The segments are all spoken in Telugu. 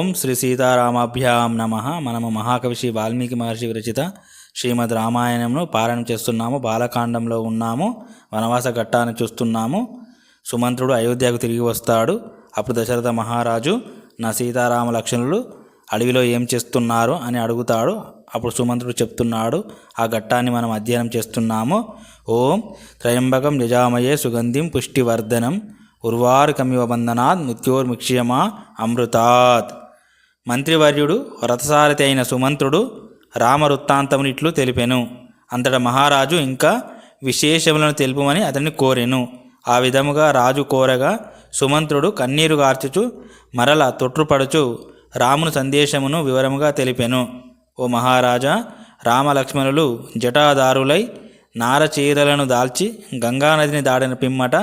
ఓం శ్రీ సీతారామాభ్యాం నమ. మనము మహాకవి శ్రీ వాల్మీకి మహర్షి విరచిత శ్రీమద్ రామాయణంను పారాయణం చేస్తున్నాము. బాలకాండంలో ఉన్నాము. వనవాస ఘట్టాన్ని చూస్తున్నాము. సుమంత్రుడు అయోధ్యకు తిరిగి వస్తాడు. అప్పుడు దశరథ మహారాజు నా సీతారామ లక్ష్మణులు అడవిలో ఏం చేస్తున్నారు? అని అడుగుతాడు. అప్పుడు సుమంత్రుడు చెప్తున్నాడు ఆ ఘట్టాన్ని మనం అధ్యయనం చేస్తున్నాము. ఓం త్రయంబకం నిజామయే సుగంధిం పుష్టివర్ధనం. ఉర్వారుకమివ బంధనాత్ మృత్యోర్ముక్ష్యమా అమృతాత్. మంత్రివర్యుడు రథసారథి అయిన సుమంత్రుడు రామవృత్తాంతమునిట్లు తెలిపెను. అంతట మహారాజు ఇంకా విశేషములను తెలుపమని అతన్ని కోరెను. ఆ విధముగా రాజు కోరగా సుమంత్రుడు కన్నీరు గార్చుచు మరల తొట్టుపడుచు రాముని సందేశమును వివరముగా తెలిపెను. ఓ మహారాజా రామలక్ష్మణులు జటాదారులై నారచీరలను దాల్చి గంగానదిని దాడిన పిమ్మట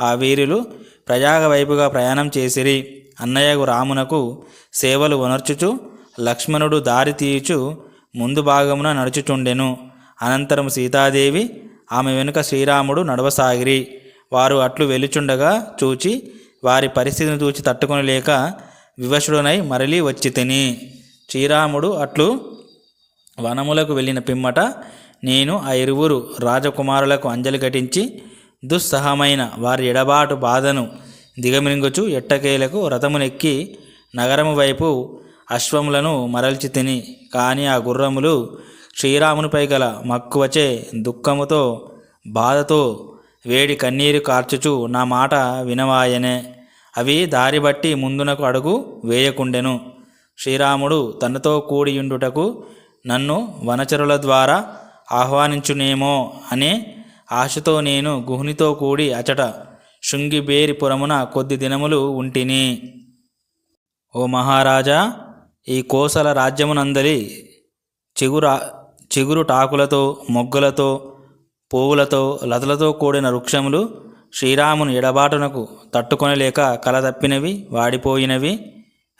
ఆ వీరులు ప్రయాగ వైపుగా ప్రయాణం చేసిరి. అన్నయ్యకు రామునకు సేవలు వనర్చుచు లక్ష్మణుడు దారి తీయుచు ముందు భాగమున నడుచుచుండెను. అనంతరం సీతాదేవి ఆమె వెనుక శ్రీరాముడు నడవసాగిరి. వారు అట్లు వెలుచుండగా చూచి వారి పరిస్థితిని చూచి తట్టుకొనలేక వివశుడనై మరలి వచ్చి తిని. శ్రీరాముడు అట్లు వనములకు వెళ్ళిన పిమ్మట నేను ఆ ఇరువురు రాజకుమారులకు అంజలి ఘటించి దుస్సహమైన వారి ఎడబాటు బాధను దిగమింగుచు ఎట్టకేలకు రథమునెక్కి నగరము వైపు అశ్వములను మరల్చి తిని కానీ ఆ గుర్రములు శ్రీరామునిపై గల మక్కువచే దుఃఖముతో బాధతో వేడి కన్నీరు కార్చుచు నా మాట వినవాయనే. అవి దారి బట్టి ముందునకు అడుగు వేయకుండెను. శ్రీరాముడు తనతో కూడియుండుటకు నన్ను వనచరుల ద్వారా ఆహ్వానించునేమో అనే ఆశతో నేను గుహునితో కూడి అచట శృంగిబేరిపురమున కొద్ది దినములు ఉంటిని. ఓ మహారాజా ఈ కోసల రాజ్యమునందలి చిగురా చిగురు టాకులతో మొగ్గులతో పువ్వులతో లతలతో కూడిన వృక్షములు శ్రీరాముని ఎడబాటునకు తట్టుకొనలేక కలతప్పినవి వాడిపోయినవి.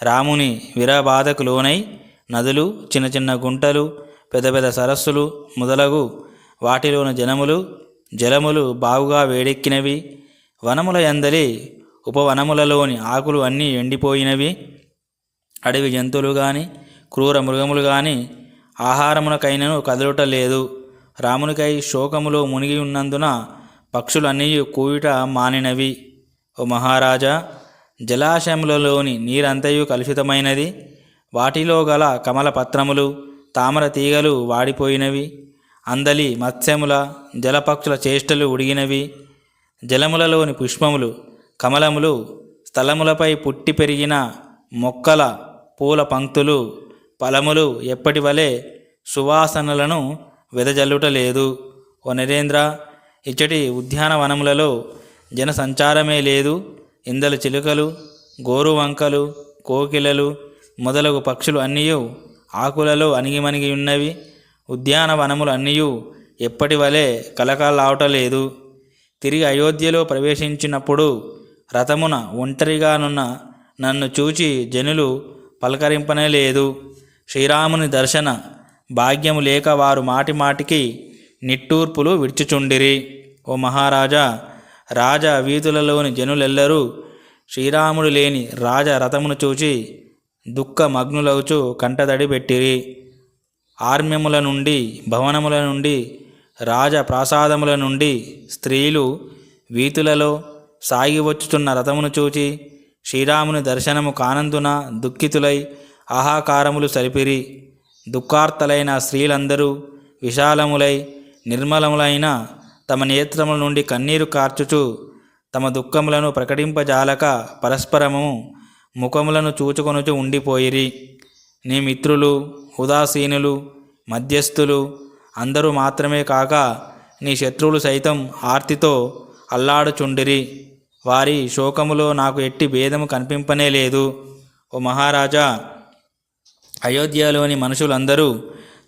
రాముని విరబాధకు లోనై నదులు చిన్న చిన్న గుంటలు పెద్ద పెద్ద సరస్సులు మొదలగు వాటిలోని జనములు జలములు బావుగా వేడెక్కినవి. వనముల ఎందలి ఉపవనములలోని ఆకులు అన్నీ ఎండిపోయినవి. అడవి జంతువులు కానీ క్రూర మృగములు కానీ ఆహారమునకైనను కదలుట లేదు. రామునికై శోకములో మునిగి ఉన్నందున పక్షులన్నీ కూయుట మానినవి. ఓ మహారాజా జలాశయములలోని నీరంతయు కలుషితమైనది. వాటిలో గల కమల పత్రములు తామర తీగలు వాడిపోయినవి. అందలి మత్స్యముల జలపక్షుల చేష్టలు ఉడిగినవి. జలములలోని పుష్పములు కమలములు స్థలములపై పుట్టి పెరిగిన మొక్కల పూల పంక్తులు ఫలములు ఎప్పటి వలె సువాసనలను వెదజల్లుటలేదు? ఓ నరేంద్ర ఇచ్చటి ఉద్యానవనములలో జనసంచారమే లేదు. ఇందల చిలుకలు గోరువంకలు కోకిలలు మొదలగు పక్షులు అన్నీ ఆకులలో అణిగిమణిగి ఉన్నవి ఉద్యానవనములు అన్నీ ఎప్పటి వలె కలకలావటలేదు. తిరిగి అయోధ్యలో ప్రవేశించినప్పుడు రథమున ఒంటరిగానున్న నన్ను చూచి జనులు పలకరింపనే లేదు. శ్రీరాముని దర్శన భాగ్యము లేక వారు మాటి మాటికి నిట్టూర్పులు విడిచుచుండిరి. ఓ మహారాజా రాజ వీధులలోని జనులెల్లరూ శ్రీరాముడు లేని రాజ రథమును చూచి దుఃఖమగ్నులవుచు కంటదడి పెట్టిరి ఆర్మ్యముల నుండి భవనముల నుండి రాజ ప్రాసాదముల నుండి స్త్రీలు వీతులలో సాగి వచ్చుతున్న రథమును చూచి శ్రీరాముని దర్శనము కానందున దుఃఖితులై ఆహాకారములు సరిపిరి. దుఃఖార్తలైన స్త్రీలందరూ విశాలములై నిర్మలములైన తమ నేత్రముల నుండి కన్నీరు కార్చుచు తమ దుఃఖములను ప్రకటింపజాలక పరస్పరము ముఖములను చూచుకొనుచు ఉండిపోయిరి. నీ మిత్రులు ఉదాసీనులు మధ్యస్థులు అందరూ మాత్రమే కాక నీ శత్రువులు సైతం ఆర్తితో అల్లాడుచుండిరి. వారి శోకములో నాకు ఎట్టి భేదము కనిపింపనే లేదు. ఓ మహారాజా అయోధ్యలోని మనుషులందరూ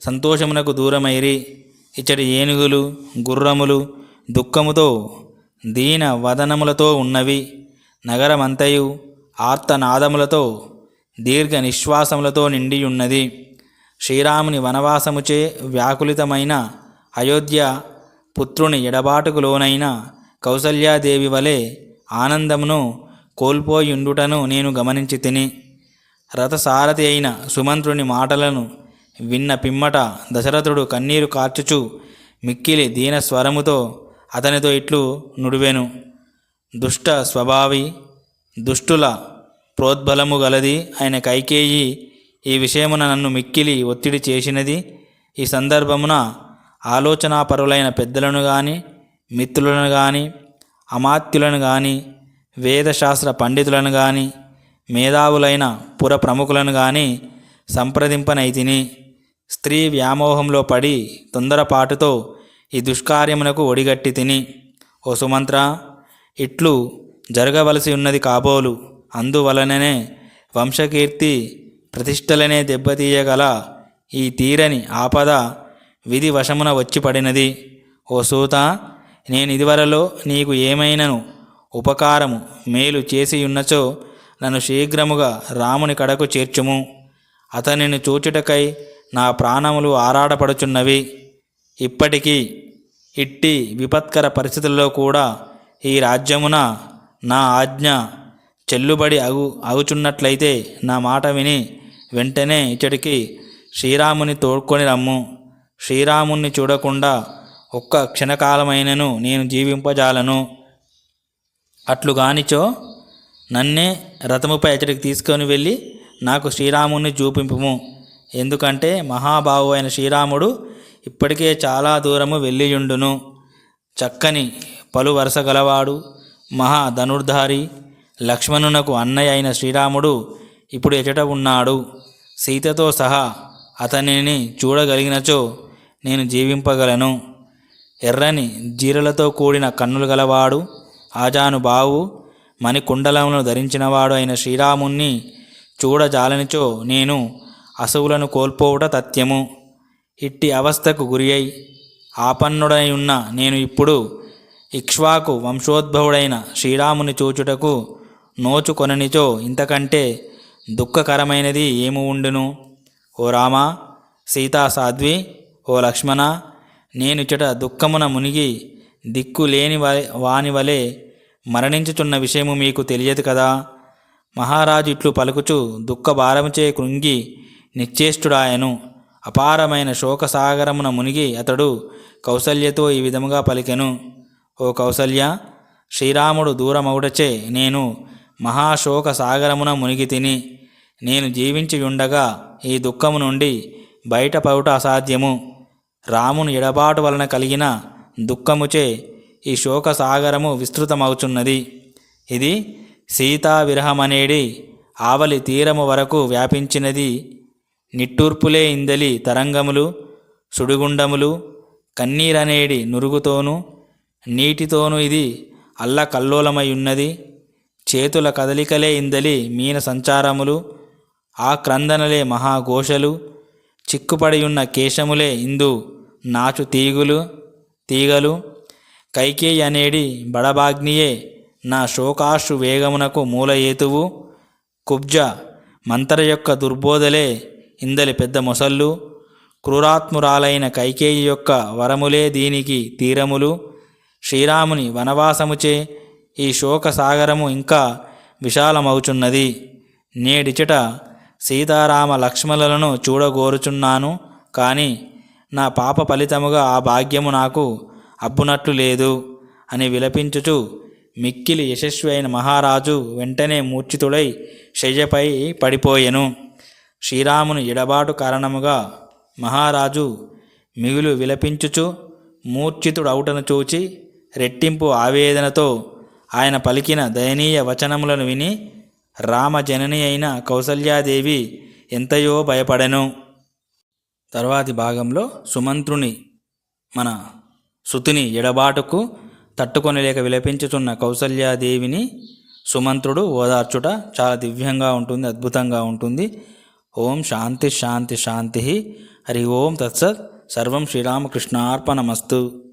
సంతోషమునకు దూరమైరి. ఇచ్చటి ఏనుగులు గుర్రములు దుఃఖముతో దీన వదనములతో ఉన్నవి. నగరమంతయు ఆర్తనాదములతో దీర్ఘ నిశ్వాసములతో నిండియున్నది. శ్రీరాముని వనవాసముచే వ్యాకులితమైన అయోధ్య పుత్రుని ఎడబాటుకు లోనైన కౌసల్యాదేవి వలె ఆనందమును కోల్పోయుండుటను నేను గమనించి తిని రథసారథి అయిన సుమంత్రుని మాటలను విన్న పిమ్మట దశరథుడు కన్నీరు కార్చుచు మిక్కిలి దీన స్వరముతో అతనితో ఇట్లు నుడివెను. దుష్ట స్వభావి దుష్టుల ప్రోద్బలము గలది ఆయన కైకేయి ఈ విషయమున నన్ను మిక్కిలి ఒత్తిడి చేసినది. ఈ సందర్భమున ఆలోచనాపరులైన పెద్దలను గాని మిత్రులను గాని అమాత్యులను గాని వేదశాస్త్ర పండితులను గాని మేధావులైన పుర ప్రముఖులను గాని సంప్రదింపనైతిని. స్త్రీ వ్యామోహంలో పడి తొందరపాటుతో ఈ దుష్కార్యమునకు ఒడిగట్టి తిని ఓ సుమంత్ర ఇట్లు జరగవలసి ఉన్నది కాబోలు. అందువలననే వంశకీర్తి ప్రతిష్టలనే దెబ్బతీయగల ఈ తీరని ఆపద విధి వశమున వచ్చి పడినది ఓ సూత నేను ఇదివరలో నీకు ఏమైనను ఉపకారము మేలు చేసియున్నచో నన్ను శీఘ్రముగా రాముని కడకు చేర్చుము. అతనిని చూచుటకై నా ప్రాణములు ఆరాటపడుచున్నవి ఇప్పటికీ ఇట్టి విపత్కర పరిస్థితుల్లో కూడా ఈ రాజ్యమున నా ఆజ్ఞ చెల్లుబడి అగు అగుచున్నట్లయితే నా మాట విని వెంటనే ఇతడికి శ్రీరాముని తోడ్కొని రమ్ము. శ్రీరాముణ్ణి చూడకుండా ఒక్క క్షణకాలమైనను నేను జీవింపజాలను. అట్లు గానిచో నన్నే రథముపై అతడికి తీసుకొని వెళ్ళి నాకు శ్రీరాముని చూపింపుము. ఎందుకంటే మహాబాహు అయిన శ్రీరాముడు ఇప్పటికే చాలా దూరము వెళ్ళియుండును. చక్కని పలు వరుస గలవాడు మహా ధనుర్ధారి లక్ష్మణునకు అన్నయ్య అయిన శ్రీరాముడు ఇప్పుడు ఎచట ఉన్నాడు? సీతతో సహా అతనిని చూడగలిగినచో నేను జీవింపగలను. ఎర్రని జీరలతో కూడిన కన్నులు గలవాడు ఆజానుబావు మణికుండలమును ధరించినవాడు అయిన శ్రీరాముణ్ణి చూడజాలనిచో నేను అసువులను కోల్పోవుట తథ్యము. ఇట్టి అవస్థకు గురి అయి ఆపన్నుడై ఉన్న నేను ఇప్పుడు ఇక్ష్వాకు వంశోద్భవుడైన శ్రీరాముని చూచుటకు నోచుకొననిచో ఇంతకంటే దుఃఖకరమైనది ఏమి ఉండును? ఓ రామ సీతా సాధ్వి ఓ లక్ష్మణ నేనుచట దుఃఖమున మునిగి దిక్కు లేని వాని వలె మరణించుచున్న విషయము మీకు తెలియదు కదా? మహారాజు ఇట్లు పలుకుచు దుఃఖ భారముచే కృంగి నిశ్చేష్టుడాయను. అపారమైన శోకసాగరమున మునిగి అతడు కౌసల్యతో ఈ విధముగా పలికెను. ఓ కౌసల్య శ్రీరాముడు దూరమవుడచే నేను మహాశోక సాగరమున మునిగి తిని నేను జీవించి ఉండగా ఈ దుఃఖము నుండి బయటపడుట అసాధ్యము. రాముని ఎడబాటు వలన కలిగిన దుఃఖముచే ఈ శోక సాగరము విస్తృతమవుచున్నది ఇది సీతా విరహమనేడి ఆవలి తీరము వరకు వ్యాపించినది. నిట్టూర్పులే ఇందలి తరంగములు సుడిగుండములు కన్నీరనేడి నురుగుతోనూ నీటితోనూ ఇది అల్లకల్లోలమై ఉన్నది. చేతుల కదలికలే ఇందలి మీన సంచారములు ఆ క్రందనలే మహాఘోషలు చిక్కుపడియున్న కేశములే ఇందు నాచు తీగులు తీగలు. కైకేయి అనేడి బడబాగ్నియే నా శోకాశ్రు వేగమునకు మూలయేతువు కుబ్జ మంతర యొక్క దుర్బోధలే ఇందలి పెద్ద మొసళ్ళు. క్రూరాత్మురాలైన కైకేయి యొక్క వరములే దీనికి తీరములు. శ్రీరాముని వనవాసముచే ఈ శోక సాగరము ఇంకా విశాలమవుచున్నది. నేడిచట సీతారామ లక్ష్మణులను చూడగోరుచున్నాను కానీ నా పాప ఫలితముగా ఆ భాగ్యము నాకు అబ్బునట్లు లేదు అని విలపించుచు మిక్కిలి యశస్వి అయిన మహారాజు వెంటనే మూర్ఛితుడై శయ్యపై పడిపోయెను. శ్రీరాముని ఎడబాటు కారణముగా మహారాజు మిగులు విలపించుచు మూర్ఛితుడవుటను చూచి రెట్టింపు ఆవేదనతో ఆయన పలికిన దయనీయ వచనములను విని రామజనని అయిన కౌసల్యాదేవి ఎంతయో భయపడెను. తర్వాతి భాగంలో సుమంత్రుని మన సుతుని ఎడబాటుకు తట్టుకొనలేక విలపించుచున్న కౌసల్యాదేవిని సుమంత్రుడు ఓదార్చుట చాలా దివ్యంగా ఉంటుంది అద్భుతంగా ఉంటుంది. ఓం శాంతి శాంతి శాంతి. హరి ఓం తత్సత్. సర్వం శ్రీరామకృష్ణార్పణమస్తు.